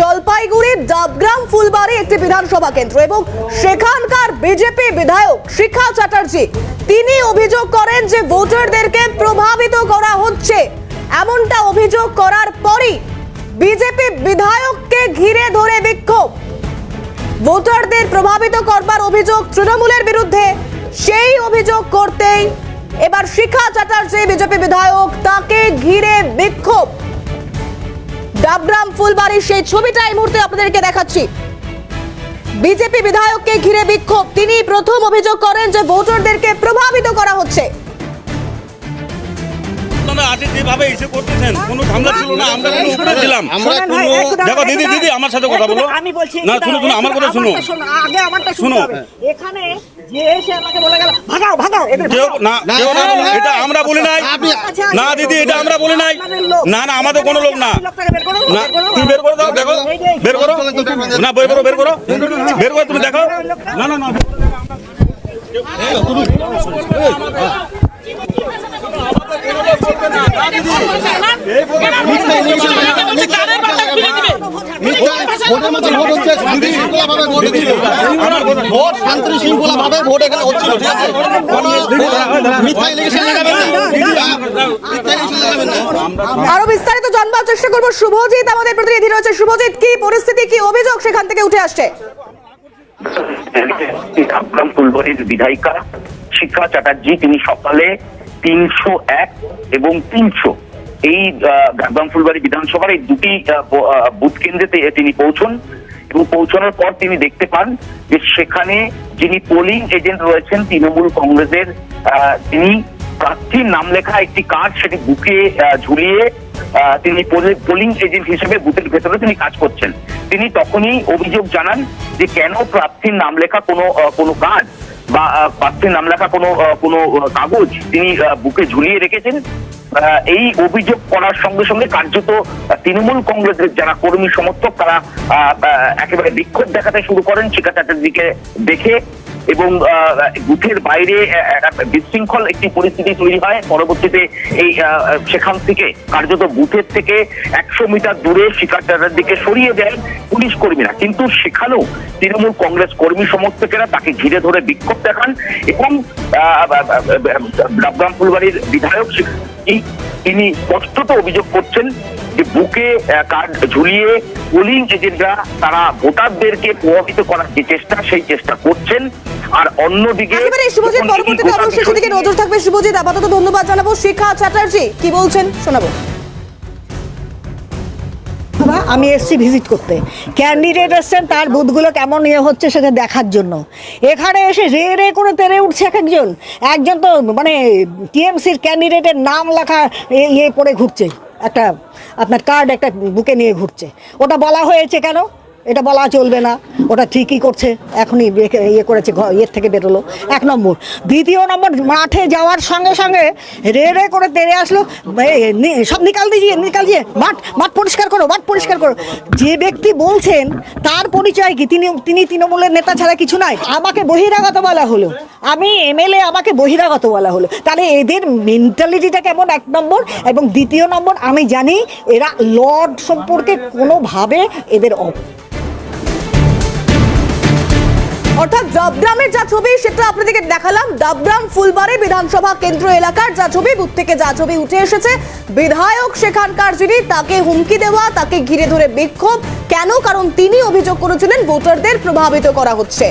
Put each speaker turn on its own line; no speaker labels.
জলপাইগুড়ির ডাবগ্রাম ফুলবাড়ি একটি বিধানসভা কেন্দ্র এবং সেখানকার বিজেপি বিধায়ক শিখা চ্যাটার্জি, তিনি অভিযোগ করেন যে ভোটারদেরকে প্রভাবিত করা হচ্ছে। এমনটা অভিযোগ করার পরই বিজেপি বিধায়ককে ঘিরে ধরে বিক্ষোভ। ভোটারদের প্রভাবিত করবার অভিযোগ তৃণমূলের বিরুদ্ধে, সেই অভিযোগ করতেই এবার শিখা চ্যাটার্জি, বিজেপি বিধায়ক, তাকে ঘিরে বিক্ষোভ। ডাবগ্রাম ফুলবাড়ির সেই ছবিটা এই মুহূর্তে আপনাদেরকে দেখাচ্ছি। বিজেপি বিধায়ককে ঘিরে বিক্ষোভ। তিনি প্রথম অভিযোগ করেন যে ভোটারদেরকে প্রভাবিত করা হচ্ছে।
যেভাবে এসে করতেছেন কোনো ঝামেলা ছিল না আমরা কোনো উপরে ছিলাম
আমরা কোনো
দেখো দিদি দিদি আমার সাথে কথা বলো।
আমি বলছি
না শুনো শুনো আমার কথা শুনো
আগে আমারটা
শুনো।
এখানে যে এসে আমাকে বলে গেল ভাগাও ভাগাও এদের
না কেউ না এটা আমরা বলি নাই। না দিদি এটা আমরা বলি নাই। না না আমাদের কোনো লোক না।
আপনি লোকটাকে বের করো,
না তুমি বের করে দাও দেখো বের করো। না বের করো। বের করো বের করো। তুমি দেখো। না না না
ভোটের মতো ভোট হচ্ছে শান্তি শৃঙ্খলা ভাবে ভোট ভোট শান্তি শৃঙ্খলা ভাবে ভোট এখানে হচ্ছিল ঠিক আছে? কোনো মিথ্যা ইলেকশন লাগাবেন না। মিথ্যা ইলেকশন লাগাবেন না।
আরও বিস্তারিত জানবার চেষ্টা করব। শুভজিৎ আমাদের প্রতিনিধি রয়েছে। শুভজিৎ কি পরিস্থিতি কি অভিযোগ সেখান থেকে উঠে আসছে?
ফুলবাড়ির বিধায়িকা শিক্ষা চ্যাটার্জি তিনি সকালে তিনশো এক এবং তিনশো এই ঢাকগ্রাম ফুলবাড়ি বিধানসভার এই দুটি বুথ কেন্দ্রেতে তিনি পৌঁছন এবং পৌঁছানোর পর তিনি দেখতে পান যে সেখানে যিনি পোলিং এজেন্ট রয়েছেন তৃণমূল কংগ্রেসের তিনি প্রার্থীর নাম লেখা একটি কার্ড সেটি বুকে ঝুলিয়ে তিনি পোলিং এজেন্ট হিসেবে বুথের ভেতরে তিনি কাজ করছেন। তিনি তখনই অভিযোগ জানান যে কেন প্রার্থীর নাম লেখা কোনো কোনো কার্ড বা প্রার্থীর নাম লেখা কোনো কোনো কাগজ তিনি বুকে ঝুলিয়ে রেখেছেন। এই অভিযোগ করার সঙ্গে সঙ্গে কার্যত তৃণমূল কংগ্রেসের যারা কর্মী সমর্থক, তারা একেবারে বিক্ষোভ দেখাতে শুরু করেন শিখা চ্যাটার্জিকে দেখে। এবং বুথের বাইরে বিশৃঙ্খল একটি পরিস্থিতি তৈরি হয়। পরবর্তীতে এই সেখান থেকে, কার্যত বুথের থেকে একশো মিটার দূরে শিখা চ্যাটার্জিকে সরিয়ে দেন পুলিশ কর্মীরা। কিন্তু সেখানেও তৃণমূল কংগ্রেস কর্মী সমর্থকেরা তাকে ঘিরে ধরে বিক্ষোভ দেখান এবং ডাবগ্রাম ফুলবাড়ির বিধায়ক তিনি স্পষ্টত অভিযোগ করছেন বুকে কার্ড ঝুলিয়ে পোলিং এজেন্টরা তারা ভোটারদেরকে প্রভাবিত করার যে চেষ্টা সেই চেষ্টা করছেন। আর অন্যদিকে
শুভজিৎ পরবর্তীতে অবশ্যই সেদিকে নজর থাকবে। শুভজিৎ আপাতত ধন্যবাদ জানাব। শিখা চ্যাটার্জি কি বলছেন? শোনাবো।
আমি এসছি ভিজিট করতে। ক্যান্ডিডেট এসছেন তার বুথগুলো কেমন ইয়ে হচ্ছে সেটা দেখার জন্য। এখানে এসে রে রে করে তেরে উঠছে এক একজন। একজন তো মানে টিএমসির ক্যান্ডিডেটের নাম লেখা এ- ইয়ে পড়ে ঘুরছে। একটা আপনার কার্ড একটা বুকে নিয়ে ঘুরছে। ওটা বলা হয়েছে কেন? এটা বলা চলবে না। ওটা ঠিকই করছে, এখনই ইয়ে করেছে ইয়ের থেকে বেরোলো। এক নম্বর। দ্বিতীয় নম্বর, মাঠে যাওয়ার সঙ্গে সঙ্গে রে রে করে তেড়ে আসলো। সব নিকাল দিয়ে নিকাল দিয়ে, মাঠ মাঠ পরিষ্কার করো, মাঠ পরিষ্কার করো। যে ব্যক্তি বলছেন, তার পরিচয় কি? তিনি তিনি তৃণমূলের নেতা ছাড়া কিছু নাই। আমাকে বহিরাগত বলা হলো। আমি এমএলএ, আমাকে বহিরাগত বলা হলো। তাহলে এদের মেন্টালিটিটা কেমন? এক নম্বর। এবং দ্বিতীয় নম্বর, আমি জানি এরা লর্ড সম্পর্কে কোনোভাবে এদের অ-
অর্থাৎ ডাবগ্রামের যা ছবি, সেটা আপনাদেরকে দেখালাম। ডাবগ্রাম ফুলবাড়ি বিধানসভা কেন্দ্র এলাকার যা ছবি, বুথ থেকে যা ছবি উঠে এসেছে। বিধায়ক সেখানকার যিনি, তাকে হুমকি দেওয়া, তাকে ঘিরে ধরে বিক্ষোভ। কেন? কারণ তিনি অভিযোগ করেছিলেন, ভোটারদের প্রভাবিত করা হচ্ছে।